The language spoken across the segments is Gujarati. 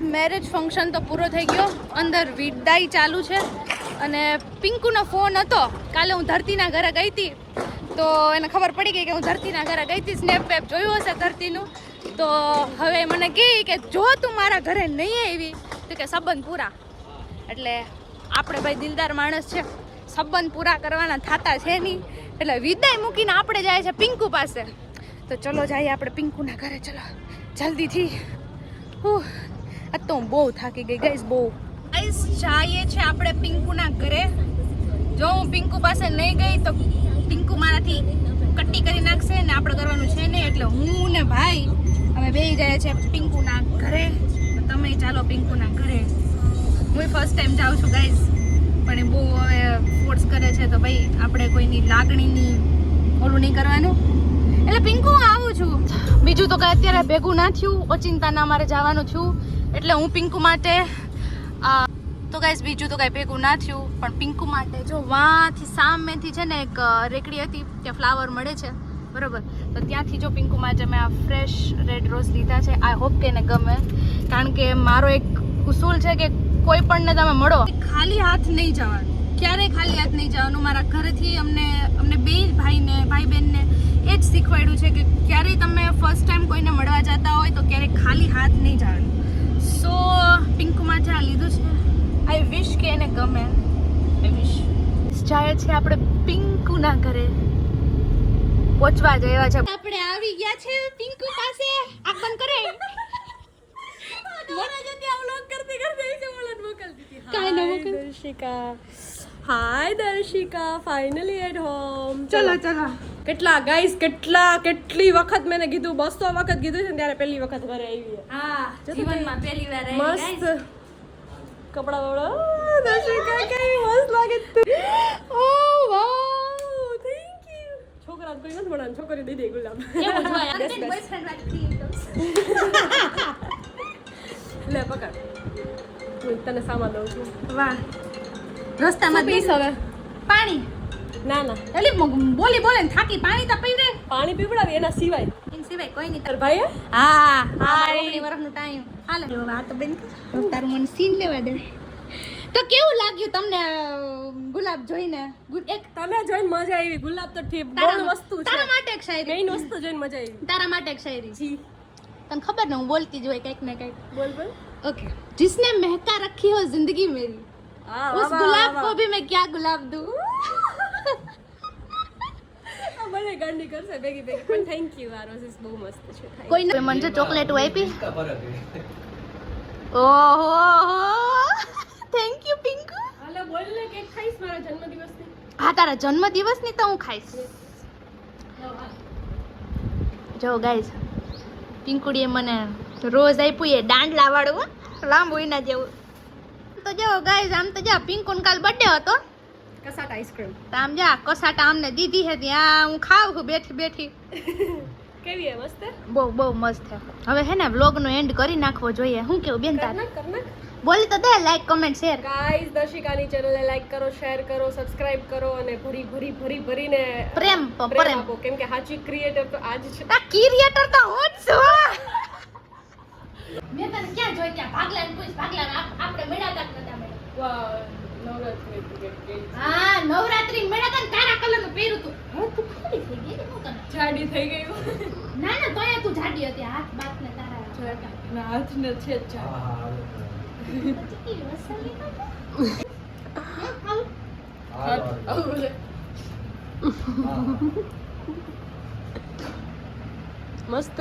મેરેજ ફંક્શન તો પૂરો થઈ ગયો. અંદર વિદાય ચાલુ છે. અને પિંકુનો ફોન હતો. કાલે હું ધરતીના ઘરે ગઈ હતી. તો એને ખબર પડી ગઈ કે હું ધરતીના ઘરે ગઈ હતી. સ્નેપ વેપ જોયું હશે ધરતીનું. તો હવે મને કહે કે જો તું મારા ઘરે નહીં આવી તો કે સંબંધ પૂરા. એટલે આપણે ભાઈ દિલદાર માણસ છે. સંબંધ પૂરા કરવાના થતા છે નહીં. એટલે વિદાય મૂકીને આપણે જાય છે પિંકુ પાસે. તો ચલો જઈએ આપણે પિંકુના ઘરે. ચલો જલ્દીથી. ઉહ, આજ તો હું બહુ થાકી ગઈ. ગઈશ બહુ. ગાઈસ જઈએ છે આપણે પિંકુના ઘરે. જો હું પિંકુ પાસે નહીં ગઈ તો પિંકુ મારાથી કટ્ટી કરી નાખશે ને આપણે કરવાનું છે નહીં. એટલે હું ને ભાઈ અમે બે જાય છે પિંકુના ઘરે. તો તમે ચાલો પિંકુના ઘરે. હું ફર્સ્ટ ટાઈમ જાઉં છું ગાઈસ પણ એ બહુ હવે ફોર્સ કરે છે તો ભાઈ આપણે કોઈની લાગણીની ઓલું નહીં કરવાનું. એટલે પિંકુ આવું છું. બીજું તો કાંઈ અત્યારે ભેગું ના થયું. ઓચિંતાના મારે જવાનું થયું. એટલે હું પિંકુ માટે તો કાંઈ બીજું તો કાંઈ ભેગું ના થયું, પણ પિંકુ માટે જો વાંથી સામેથી છે ને એક રેકડી હતી, ત્યાં ફ્લાવર મળે છે, બરોબર? તો ત્યાંથી જો પિંકુ માટે મેં આ ફ્રેશ રેડ રોઝ લીધા છે. આઈ હોપ કે એને ગમે, કારણ કે મારો એક ઉસૂલ છે કે કોઈ પણને તમે મળો. ખાલી હાથ નહીં જવાનું. ક્યારેય ખાલી હાથ નહીં જવાનું. મારા ઘરેથી અમને અમને બે ભાઈને, ભાઈ બહેનને એ જ શીખવાડ્યું છે કે ક્યારેય તમે ફર્સ્ટ ટાઈમ કોઈને મળવા જતા હોય તો ક્યારેય ખાલી હાથ નહીં જવાનું. સો પિંકમાં જે આ લીધું છે આઈ વિશ કે એને ગમે. આઈ વિશ જાય છે આપણે પિંકુના ઘરે પહોંચવા જયા છે. આપણે આવી ગયા છે પિંકુ પાસે. આંખ બંધ કરે. Darshika. Hi Darshika. Finally at home ચલો. ચલો. કેટલા ગાઈસ કેટલા કેટલી વખત મેં કીધું? બસો વખત કીધું છે ને ત્યારે પહેલી વખત ઘરે આવી હા જીવનમાં પહેલી વાર આવી મસ્ત કપડા વપડા દર્શિકા કેવી મસ્ત લાગે તું ઓ વાવ થેન્ક યુ છોકરા કોઈ નથી મળવાનું છોકરી દઈ દે વાળી લે પકડ. હું તને સામાન દઉં છું. વાહ. રસ્તામાં પીસ હવે. પાણી. ના ના એટલે મ- બોલી બોલે ને થાકી પાણી તો પીવડે પાણી પીવડાવી એના સિવાય એની સિવાય કોઈ નહીં તાર ભાઈ હા હા Hi. ઓગણી વર્ષનો ટાઈમ હાલે જો વાત બેન તારું મને સીન લેવા દે તો કેવું લાગ્યું તમને અ, ગુલાબ જોઈને ગુ- એક તને જોઈને મજા આવી ગુલાબ તો ઠીક તારા ગૌણ વસ્તુ છે તારા માટે એક શાયરી મેઇન વસ્તુ જોઈને મજા આવી તારા માટે એક શાયરી જી તને ખબર ને હું બોલતી જ હોય કંઈક ને કંઈક બોલ બોલ ओके जिसने महका रखी हो जिंदगी मेरी હા उस गुलाब को भी मैं क्या गुलाब दूं મને ગાંડી કરશે ભેગી ભેગી. પણ થેન્ક યુ આ રોઝિસ બહુ મસ્ત છે. Thank મને જો ચોકલેટ આપી? ઓહો થેન્ક યુ પિંકુ. હાલો બોલ ને કેક ખાઈશ મારા જન્મદિવસની? હા તારા જન્મદિવસની તો હું ખાઈશ. જો ગાઈઝ પિંકુડીએ મને રોજ આપ્યું એ દાંડલા વાળું લાંબુ એના જેવું. તો જો ગાય આમ તો જા પિંકુન કાલ બર્થડે હતો. Cassata ice cream. તામ જા કસાટા અમને દીધી હે ત્યાં. હું ખાઉં છું બેઠી બેઠી. કેવી હે મસ્ત બહુ બહુ મસ્ત હે. હવે હે ને વ્લોગનો એન્ડ કરી નાખવો જોઈએ. હું કેવું બેન કર તાર બોલી તો દે લાઈક કમેન્ટ શેર ગાઈસ દર્શિકાની ચેનલને લાઈક કરો શેર કરો સબસ્ક્રાઇબ કરો અને ભરી ભરી ભરી ભરીને પ્રેમ પ્રેમ આપો. કેમ કે હાચી ક્રિએટર તો આજ છે. આ ક્રિએટર તો હું જ છું. મેં તને ક્યાં જોઈ ત્યાં ભાગલાને પૂછ ભાગલાને આપ- આપણે મળ્યા તા કે નતા મળ્યા? વાહ નવરાત્રી ટિકિટ ગઈ હા નવરાત્રી મળ્યા તા ને તારા કલરનું પહેર્યું તું હવે તું ખાલી થઈ ગઈ ને હું તને જાડી થઈ ગયું ના ના તોય તું જાડી હતી હાથ બાત ને તારા હતા. ના હાથ ને છે જ જાડી. પછી કેવી વસેલી કાઢે. હા, ખાવું? આવું બોલે. મસ્ત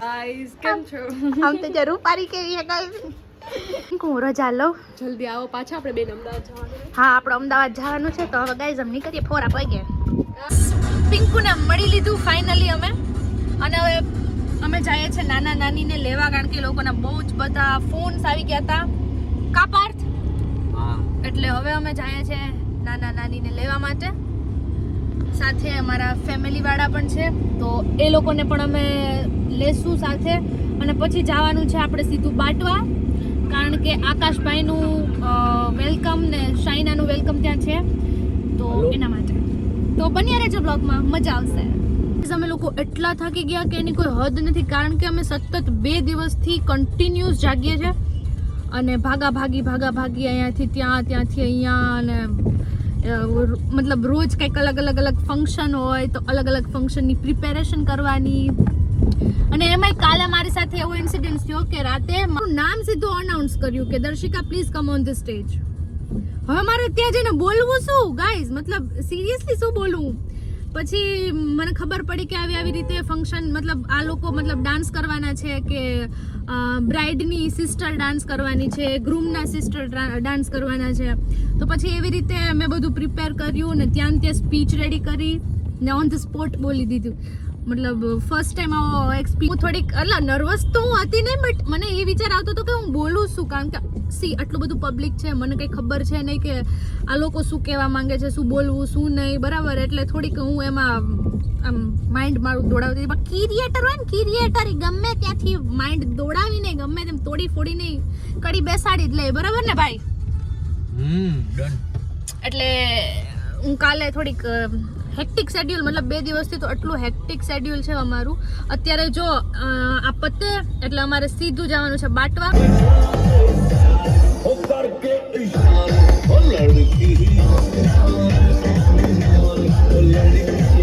ગાઈસ કેમ છો આમ તો જરૂર પારી કેવી હે ગાઈસ હું રજા લઉં. જલ્દી આવો પાછા આપણે બેન અમદાવાદ જવાનું હા આપણે અમદાવાદ જવાનું છે. તો હવે ગાઈઝ અમે નીકળીએ ફોરા પગે. પિંકુને મળી લીધું ફાઇનલી અમે. અને હવે અમે જઈએ છીએ નાના નાનીને લેવા કારણ કે એ લોકોના બહુ જ બધા ફોન્સ આવી ગયા હતા. કાપાર્થ. એટલે હવે અમે જઈએ છીએ નાના નાનીને લેવા માટે. સાથે અમારા ફેમિલી વાળા પણ છે. તો એ લોકોને પણ અમે લેશું સાથે. અને પછી જવાનું છે આપણે સીધું બાટવા. કારણ કે આકાશભાઈનું વેલકમ ને શાઇનાનું વેલકમ ત્યાં છે. તો એના માટે. તો બન્યા રહેજો બ્લોગમાં મજા આવશે. અમે લોકો એટલા થાકી ગયા કે એની કોઈ હદ નથી કારણ કે અમે સતત બે દિવસથી કન્ટિન્યુઅસ જાગીએ છીએ. અને ભાગા ભાગી ભાગા ભાગી અહીંયાથી ત્યાં ત્યાંથી અહીંયા અને મતલબ રોજ કંઈક અલગ અલગ અલગ ફંક્શન હોય તો અલગ અલગ ફંક્શનની પ્રિપેરેશન કરવાની. અને એમાંય કાલે મારી સાથે એવો ઇન્સિડન્ટ થયો કે રાતે મારું નામ સીધું અનાઉન્સ કર્યું કે, Darshika please come on the stage હવે મારે ત્યાં જઈને બોલવું શું? ગાઈઝ મતલબ સિરિયસલી શું બોલવું? પછી મને ખબર પડી કે આવી આવી રીતે ફંક્શન મતલબ, આ લોકો, મતલબ ડાન્સ કરવાના છે કે બ્રાઇડની સિસ્ટર ડાન્સ કરવાની છે ગ્રૂમના સિસ્ટર ડાન્સ કરવાના છે. તો પછી એવી રીતે મેં બધું પ્રિપેર કર્યું ને ત્યાં ત્યાં સ્પીચ રેડી કરી ને ઓન ધ સ્પોટ બોલી દીધું. મતલબ ફર્સ્ટ ટાઈમ આવો એક્સપી હું થોડીક એટલે નર્વસ તો હું હતી નહીં બટ મને એ વિચાર આવતો હતો કે હું બોલું શું? કારણ કે સી આટલું બધું પબ્લિક છે મને કંઈ ખબર છે નહીં કે આ લોકો શું કહેવા માંગે છે શું બોલવું શું નહીં બરાબર? એટલે થોડીક હું એમાં આમ માઇન્ડ મારું દોડાવતી પણ ક્રિએટર હોય ને ક્રિએટર ગમે ત્યાંથી માઇન્ડ દોડાવીને ગમે તેમ તોડી ફોડીને કડી બેસાડી જ લે બરાબર ને ભાઈ? હમ ડન એટલે હું કાલે થોડીક હેક્ટિક શેડ્યુલ મતલબ બે દિવસથી તો એટલું હેક્ટિક શેડ્યુલ છે અમારું અત્યારે જો આ પતે, એટલે અમારે સીધું જવાનું છે બાટવા Thank you.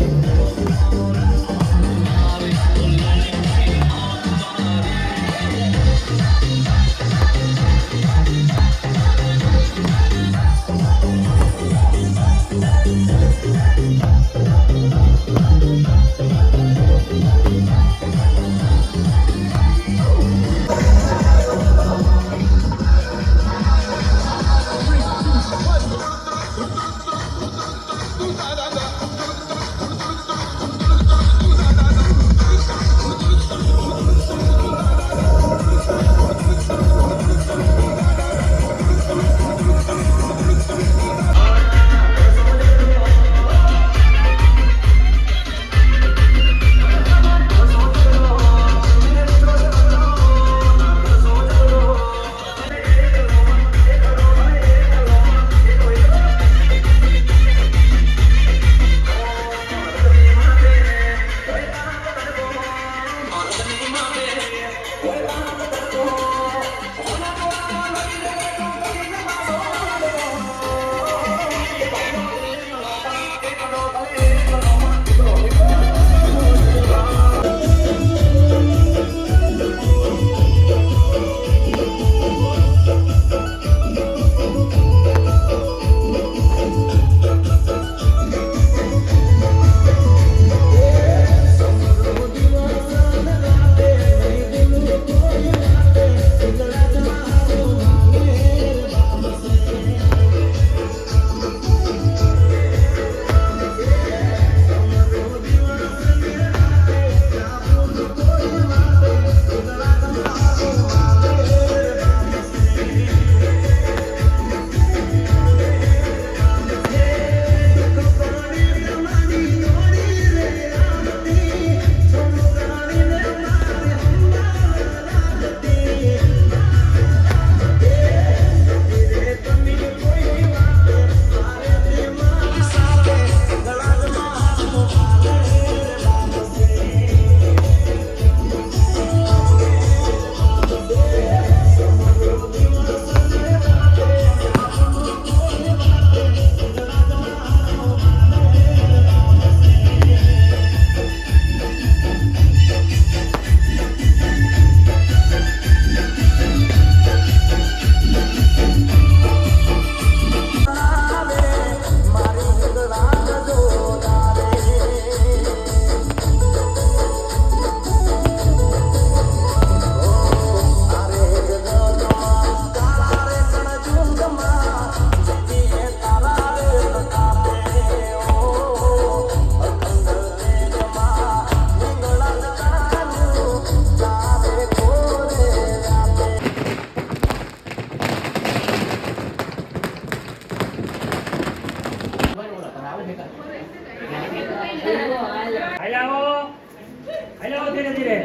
ધીરે ધીરે.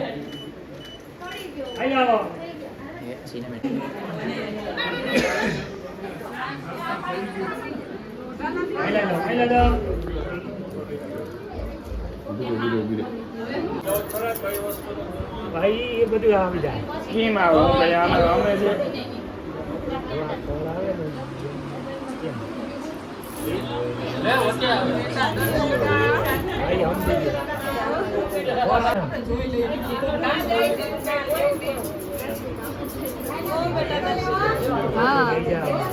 હાલ આવો. ભાઈ એ બધું આવી જાય. સ્કીમ આવે અમે અમે ભાઈ ગયો. હા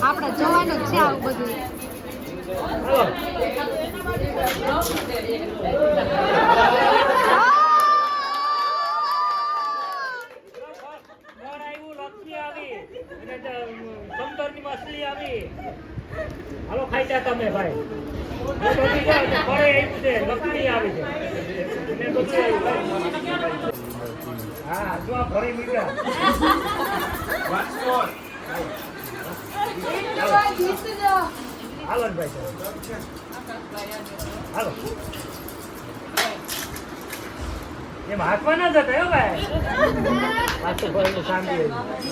આપણે જોવાનું છે આવું બધું. હાલો ખાઈ જા તમે ભાઈ. લક્ષ્મી આવી છે આ ફરી મીઠા હાલો ને ભાઈ હાલો એમ હાથમાં ના જતા હો ભાઈ તો ભાઈ શાંતિ